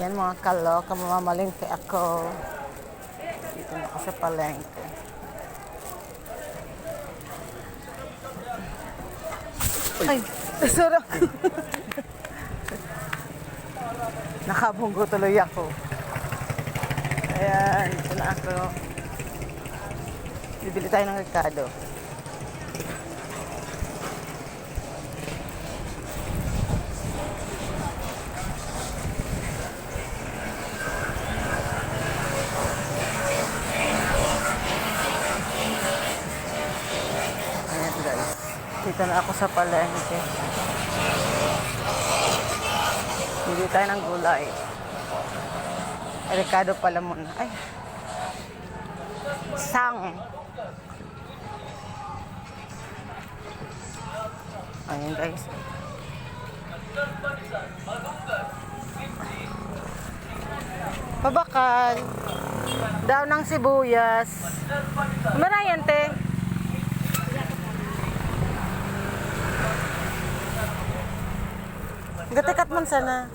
Yan mga kaloka, mamamalingke ako. Dito na ako sa palengke. Ay, sarap. Nakabunggo tuloy ako. Ayan, ito na ako. Bibili tayo ng rekado. Dito na ako sa palengke. Bili tayo ng gulay. Rekado pala muna. Ay. Sang. Ayan guys. Pabakal. Daw ng sibuyas. Marayan te. Gatikat man sana.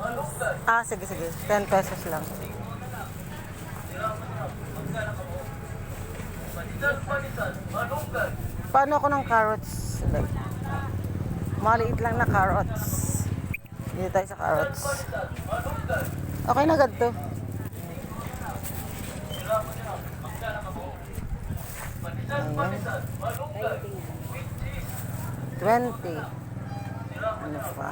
Ah, sige, sige. 10 pesos lang. Paano ako ng carrots? Maliit lang na carrots. Dito tayo sa carrots. Okay na ganito. Ayan. 20. Ano pa?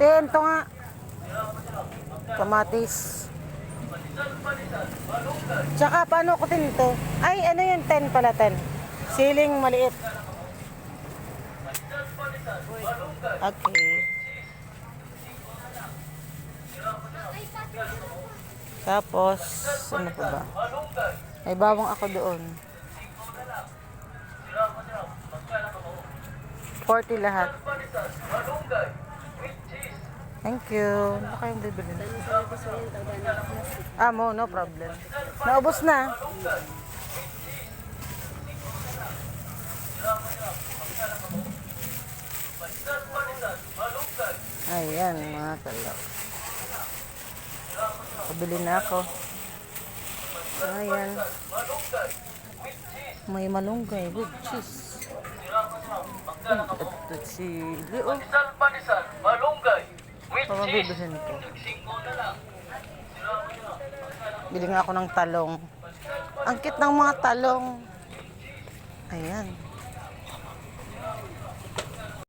Ten, to nga. Kamatis. Tsaka paano ko tin ito? Ay, ano yun? 10 pala, 10. Siling maliit. Okay. Tapos, ano pa ba? May bawang ako doon. 40 lahat. Thank you. Ano kayong bibili? Ah, mo, no problem. Naubos na. Ayan, mga kalok. Pabili na ako. Ayan. May malunggay with cheese. Ito chili. Oh, Panisal, malunggay, pamabibihin ko. Bili nga ako ng talong. Ang cute ng mga talong. Ayan.